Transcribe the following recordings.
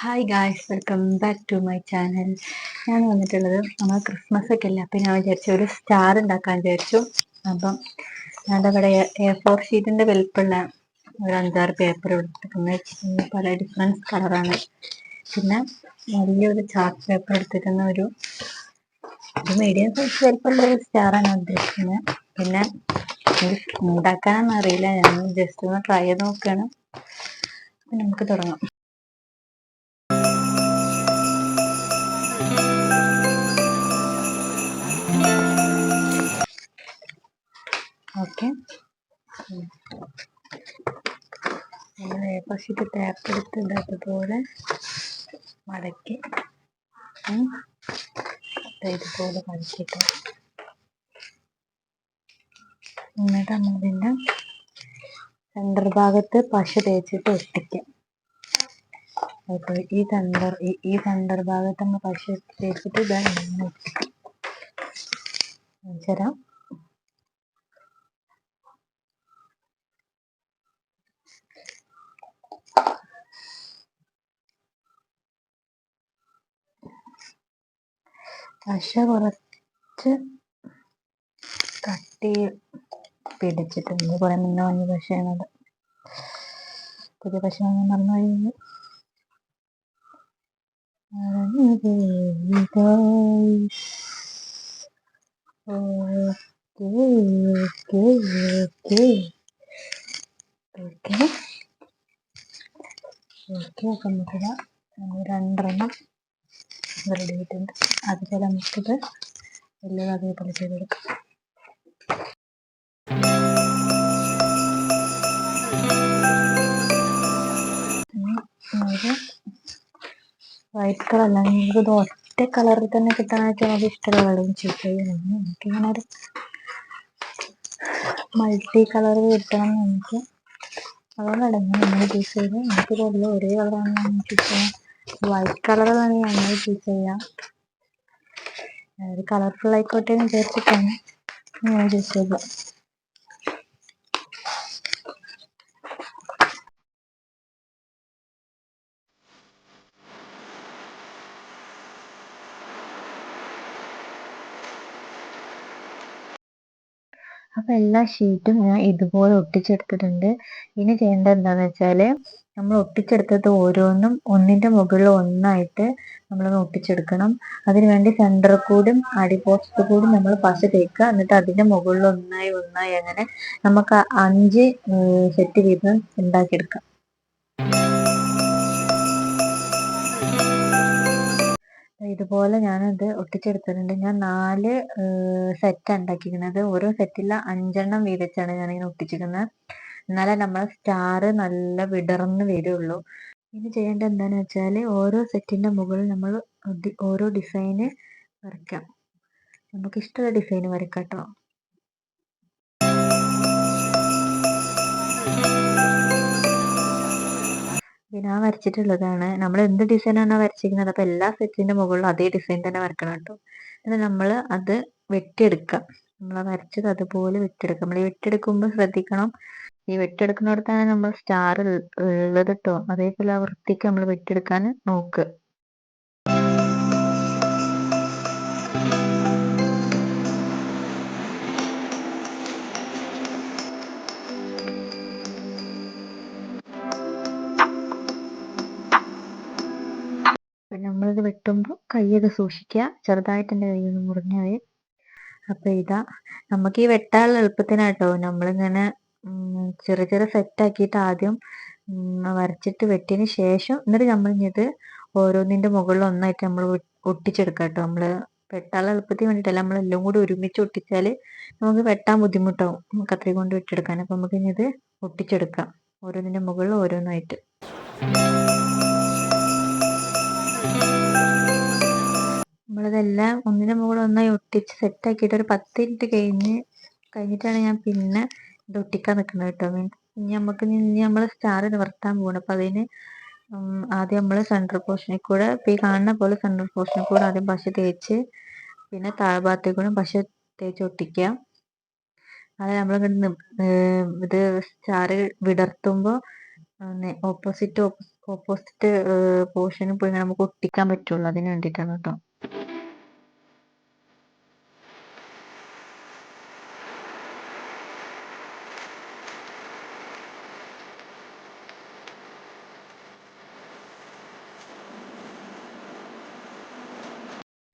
Hi guys welcome back to my channel ഞാൻ വന്നിട്ടുള്ളത് നമ്മൾ ക്രിസ്മസ് ഒക്കെ അല്ല? അപ്പം ഞാൻ വിചാരിച്ചു ഒരു സ്റ്റാർ ഉണ്ടാക്കാൻ വിചാരിച്ചു. അപ്പം ഞാൻ ഇവിടെ എ ഫോർ ഷീറ്റിന്റെ വലിപ്പമുള്ള ഒരു അഞ്ചാറ് പേപ്പർ എടുത്തിട്ടുണ്ട് പല ഡിഫറൻസ് കളറാണ് പിന്നെ വലിയൊരു ചാർട്ട് പേപ്പർ എടുത്തിരുന്ന ഒരു ഒരു മീഡിയം സൈസ് വലിപ്പമുള്ള ഒരു സ്റ്റാറാണ് ഉദ്ദേശിക്കുന്നത്. പിന്നെ ഉണ്ടാക്കാനൊന്നും അറിയില്ല. ഞാൻ ജസ്റ്റ് ഒന്ന് ട്രൈ ചെയ്ത് നോക്കുകയാണ്. നമുക്ക് തുടങ്ങാം. ഓക്കെ. പക്ഷിക്ക് ഏപ്പശിട്ട് ടാപ്പ് എടുത്ത് ഇതുപോലെ മടക്കി ഇതുപോലെ മടക്കിയിട്ട്. എന്നിട്ട് നമ്മളിതിന്റെ സെന്റർ ഭാഗത്ത് പശ തേച്ചിട്ട് ഒട്ടിക്കാം. അപ്പോൾ ഈ സെന്റർ ഈ സെന്റർ ഭാഗത്ത് നമ്മൾ പശ തേച്ചിട്ട് ഇതാണ് ഒട്ടിക്കാം. തരാം പശ കുറച്ച് കട്ടി പിടിച്ചിട്ടുണ്ട്. കുറെ മുന്നേ വാങ്ങിയ പശയാണത്. പുതിയ പശ വാങ്ങാൻ കഴിഞ്ഞു ഓക്കെ ഓക്കെ ഓക്കെ. ഓക്കെ നമുക്കിത് രണ്ടെണ്ണം റെഡി ആയിട്ടുണ്ട് അതുപോലെ നമുക്കിത് എല്ലാം അതേപോലെ ചെയ്തെടുക്കാം. വൈറ്റ് കളർ അല്ല. നമുക്കിത് ഒറ്റ കളറിൽ തന്നെ കിട്ടാനായിട്ട് അത് ഇഷ്ടമുള്ള കളറും ചൂസ് ചെയ്യണം എനിക്കിങ്ങനെ ഒരു മൾട്ടി കളർ കിട്ടണം എനിക്ക് അതുകൊണ്ടാണ് നമ്മൾ ചൂസ് ചെയ്ത് എനിക്കിതെല്ലാം ഒരേ കളറാണ് ഞാൻ ചൂസ് വൈറ്റ് കളർ നന്നായി ചൂസ് ചെയ്യാം. കളർഫുൾ ആയിക്കോട്ടെ എന്ന് വിചാരിച്ചിട്ടാണ് ഞാൻ ചൂസ് ചെയ്തത്. അപ്പോൾ എല്ലാ ഷീറ്റും ഞാൻ ഇതുപോലെ ഒട്ടിച്ചെടുത്തിട്ടുണ്ട്. ഇനി ചെയ്യേണ്ടത് എന്താണെന്ന് വെച്ചാൽ നമ്മൾ ഒട്ടിച്ചെടുത്തത് ഓരോന്നും ഒന്നിന്റെ മുകളിൽ ഒന്നായിട്ട് നമ്മൾ ഒട്ടിച്ചെടുക്കണം. അതിന് വേണ്ടി സെന്റർ കൂടും അടിപോസ്റ്റ് കൂടും നമ്മൾ പശ തേക്കുക. എന്നിട്ട് അതിന്റെ മുകളിൽ ഒന്നായി ഒന്നായി അങ്ങനെ നമുക്ക് അഞ്ച് സെറ്റ് വീതം ഉണ്ടാക്കിയെടുക്കാം. ഇതുപോലെ ഞാനത് ഒട്ടിച്ചെടുത്തിട്ടുണ്ട്. ഞാൻ നാല് സെറ്റ് ഉണ്ടാക്കിയിരിക്കുന്നത്. ഓരോ സെറ്റിൽ അഞ്ചെണ്ണം വീതിച്ചാണ് ഞാനിങ്ങനെ ഒട്ടിച്ചിരിക്കുന്നത്. എന്നാലേ നമ്മൾ സ്റ്റാർ നല്ല വിടർന്ന് വരുള്ളൂ. ഇനി ചെയ്യേണ്ടത് എന്താണെന്ന് വെച്ചാൽ ഓരോ സെറ്റിന്റെ മുകളിൽ നമ്മൾ ഓരോ ഡിസൈന് വരയ്ക്കാം. നമുക്ക് ഇഷ്ടമുള്ള ഡിസൈൻ വരയ്ക്കാം കേട്ടോ. ഞാൻ വരച്ചിട്ടുള്ളതാണ്. നമ്മൾ എന്ത് ഡിസൈനാണോ വരച്ചിരിക്കുന്നത് അപ്പോൾ എല്ലാ സെറ്റിന്റെ മുകളിലും അതേ ഡിസൈൻ തന്നെ വരക്കണം കേട്ടോ. എന്നിട്ട് നമ്മൾ അത് വെട്ടിയെടുക്കുക നമ്മൾ വരച്ചത് അതുപോലെ വെട്ടിയെടുക്കുക നമ്മൾ ഈ വെട്ടിയെടുക്കുമ്പോൾ ശ്രദ്ധിക്കണം. ഈ വെട്ടിയെടുക്കുന്നിടത്താണ് നമ്മൾ സ്റ്റാർ ഉള്ളത് കേട്ടോ. അതേപോലെ ആ വൃത്തിക്ക് നമ്മൾ വെട്ടിയെടുക്കാൻ നോക്കുക. നമ്മളിത് വെട്ടുമ്പോൾ കൈയൊക്കെ സൂക്ഷിക്കുക. ചെറുതായിട്ട് എന്റെ കയ്യിൽ നിന്ന് പോയി അപ്പം ഇതാ നമുക്ക് ഈ വെട്ടാനുള്ള എളുപ്പത്തിനാട്ടോ. നമ്മളിങ്ങനെ ചെറിയ ചെറിയ സെറ്റ് ആക്കിയിട്ട് ആദ്യം വരച്ചിട്ട് വെട്ടിയതിന് ശേഷം എന്നിട്ട് നമ്മൾ ഇത് ഓരോന്നിന്റെ മുകളിൽ ഒന്നായിട്ട് നമ്മൾ ഒട്ടിച്ചെടുക്കുക കേട്ടോ നമ്മൾ വെട്ടാനുള്ള എളുപ്പത്തിന് വേണ്ടിയിട്ടല്ല നമ്മളെല്ലാം കൂടി ഒരുമിച്ച് ഒട്ടിച്ചാൽ നമുക്ക് വെട്ടാൻ ബുദ്ധിമുട്ടാവും. കത്രി കൊണ്ട് വെട്ടിയെടുക്കാൻ. അപ്പോൾ നമുക്ക് ഇനി ഇത് ഒട്ടിച്ചെടുക്കാം. ഓരോന്നിന്റെ മുകളിൽ ഓരോന്നായിട്ട്. നമ്മളിതെല്ലാം ഒന്നിന് മുകളിൽ ഒന്നായി ഒട്ടിച്ച് സെറ്റാക്കിയിട്ട് ഒരു പത്ത് മിനിറ്റ് കഴിഞ്ഞ് കഴിഞ്ഞിട്ടാണ് ഞാൻ പിന്നെ ഇത് ഒട്ടിക്കാൻ നിൽക്കുന്നത് കേട്ടോ മീൻസ് ഇനി നമുക്ക് ഇനി നമ്മൾ സ്റ്റാർ നിവർത്താൻ പോകണം അപ്പോൾ അതിന് ആദ്യം നമ്മൾ സെന്റർ പോർഷനിൽ കൂടെ ഇപ്പം ഈ കാണുന്ന പോലെ സെന്റർ പോർഷനിൽ കൂടെ ആദ്യം പശ തേച്ച് പിന്നെ താഴ്ഭാഗത്തേക്ക് കൂടെ പശ തേച്ച് ഒട്ടിക്കുക. അത് നമ്മൾ ഇത് സ്റ്റാർ വിടർത്തുമ്പോൾ ഓപ്പോസിറ്റ് ഓപ്പോസിറ്റ് പോർഷനിൽ പോയി നമുക്ക് ഒട്ടിക്കാൻ പറ്റുള്ളൂ. അതിന് വേണ്ടിയിട്ടാണ് കേട്ടോ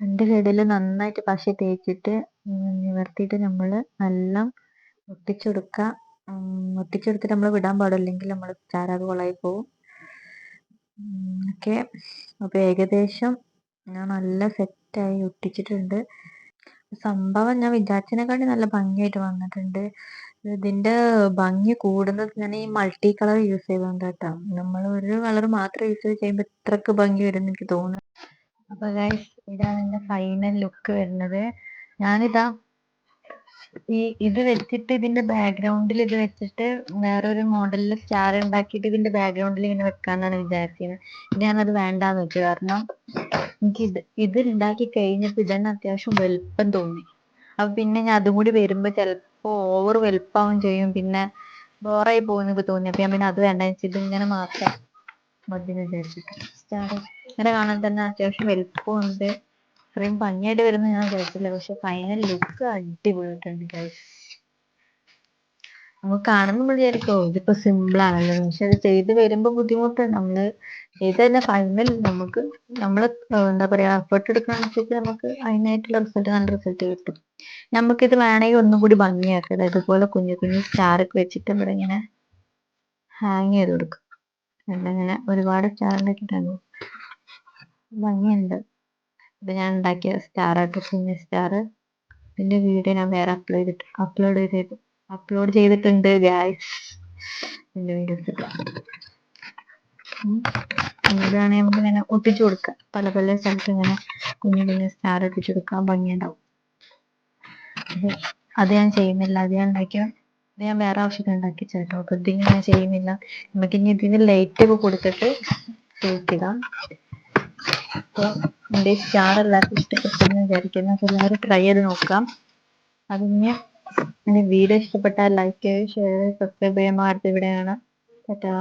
രണ്ട് സൈഡിൽ നന്നായിട്ട് പശ തേച്ചിട്ട് നിവർത്തിയിട്ട് നമ്മൾ നല്ല ഒട്ടിച്ചെടുക്കുക ഒട്ടിച്ചെടുത്തിട്ട് നമ്മൾ വിടാൻ പാടില്ലെങ്കിൽ നമ്മൾ ചാരാത് കൊളായി പോവും. ഓക്കെ അപ്പോൾ ഏകദേശം ഞാൻ നല്ല സെറ്റായി ഒട്ടിച്ചിട്ടുണ്ട്. സംഭവം ഞാൻ വിചാരിച്ചതിനെക്കാട്ടി നല്ല ഭംഗിയായിട്ട് വന്നിട്ടുണ്ട്. ഇതിന്റെ ഭംഗി കൂടുന്നത് ഞാൻ ഈ മൾട്ടി കളർ യൂസ് ചെയ്തുകൊണ്ട് കേട്ടോ നമ്മൾ ഒരു കളർ മാത്രം യൂസ് ചെയ്യുമ്പോൾ ഇത്രക്ക് ഭംഗി വരും എനിക്ക് തോന്നുന്നു. അപ്പൊ ഗൈസ് ഇതാണ് എന്റെ ഫൈനൽ ലുക്ക് വരുന്നത്. ഞാനിതാ ഈ ഇത് വെച്ചിട്ട് ഇതിന്റെ ബാക്ക്ഗ്രൗണ്ടിൽ ഇത് വെച്ചിട്ട് വേറൊരു മോഡലിൽ സ്റ്റാർ ഉണ്ടാക്കിയിട്ട് ഇതിന്റെ ബാക്ക്ഗ്രൗണ്ടിൽ ഇങ്ങനെ വെക്കാന്നാണ് വിചാരിച്ചത് ഞാനത് വേണ്ടാന്ന് വെച്ചു. കാരണം എനിക്ക് ഇത് ഇത് ഉണ്ടാക്കി കഴിഞ്ഞപ്പോൾ ഇതന്നെ അത്യാവശ്യം വലുപ്പം തോന്നി. അപ്പൊ പിന്നെ ഞാൻ അതും കൂടി വരുമ്പോ ചിലപ്പോ ഓവർ വലുപ്പാവും ചെയ്യും. പിന്നെ ബോറായി പോകുന്നൊക്കെ തോന്നി. അപ്പൊ ഞാൻ പിന്നെ അത് വേണ്ട. വെച്ചിട്ട് ഇങ്ങനെ മാത്രം മതി വിചാരിച്ചിട്ട്. സ്റ്റാർ ഇങ്ങനെ കാണാൻ തന്നെ അത്യാവശ്യം വലുപ്പമുണ്ട് ഇത്രയും ഭംഗിയായിട്ട് വരുന്ന ഞാൻ വിചാരിച്ചില്ല പക്ഷെ ഫൈനൽ ലുക്ക് അടിപൊളിയായിട്ടുണ്ട് ഗൈസ് നമുക്ക് കാണുമ്പോൾ വിചാരിക്കോ ഇതിപ്പോ സിമ്പിൾ ആണല്ലോ. പക്ഷെ അത് ചെയ്ത് വരുമ്പോൾ ബുദ്ധിമുട്ടാണ് നമ്മൾ ചെയ്ത് തന്നെ ഫൈനൽ നമുക്ക് നമ്മൾ എന്താ പറയാ എഫേർട്ട് എടുക്കണനുസരിച്ച് നമുക്ക് അതിനായിട്ടുള്ള റിസൾട്ട് നല്ല റിസൾട്ട് കിട്ടും. ഇത് വേണമെങ്കിൽ ഒന്നും കൂടി ഭംഗിയാക്കാം. ഇതുപോലെ കുഞ്ഞു കുഞ്ഞു സ്റ്റാറൊക്കെ വെച്ചിട്ട് ഇവിടെ ഇങ്ങനെ ഹാങ് ചെയ്ത് കൊടുക്കും. ഇങ്ങനെ ഒരുപാട് സ്റ്റാർ ഉണ്ടാക്കിയിട്ടാണ് ഭംഗിയുണ്ട്. ഇത് ഞാൻ ഉണ്ടാക്കിയ സ്റ്റാർ കുഞ്ഞ സ്റ്റാർ പിന്നെ വീഡിയോ ഞാൻ വേറെ അപ്ലോഡ് ചെയ്തിട്ട് അപ്ലോഡ് ചെയ്ത് അപ്ലോഡ് ചെയ്തിട്ടുണ്ട് ഗ്യാസ് എന്റെ വീഡിയോസ് ഇതാണ് നമുക്ക് ഇങ്ങനെ ഒട്ടിച്ചു കൊടുക്കാം. പല പല സ്ഥലത്ത് ഇങ്ങനെ കുഞ്ഞു കുഞ്ഞു സ്റ്റാർ ഒട്ടിച്ചു കൊടുക്കാൻ ഭംഗിയുണ്ടാവും. അത് ഞാൻ ചെയ്യുന്നില്ല. അത് ഞാൻ ഉണ്ടാക്കിയ ഇത് ഞാൻ വേറെ ആവശ്യത്തിന് ഉണ്ടാക്കി ചേട്ടോ. അപ്പൊ ഇതിങ്ങനെ ഞാൻ ചെയ്യുന്നില്ല. നമുക്ക് ഇനി ഇതിന് ലൈറ്റ് ഒക്കെ കൊടുത്തിട്ട് ചെയ്യിക്കാം അപ്പോൾ എന്റെ സ്റ്റാർ എല്ലാവർക്കും ഇഷ്ടപ്പെട്ടെന്ന് വിചാരിക്കുന്നു. അപ്പോൾ എല്ലാവരും ട്രൈ ചെയ്ത് നോക്കാം. അതിന് എന്റെ വീഡിയോ ഇഷ്ടപ്പെട്ടാൽ ലൈക്ക് ചെയ്യുക ഷെയർ സബ്സ്ക്രൈബ് ചെയ്യാൻ അടുത്ത് ഇവിടെയാണ്. ടാറ്റാ.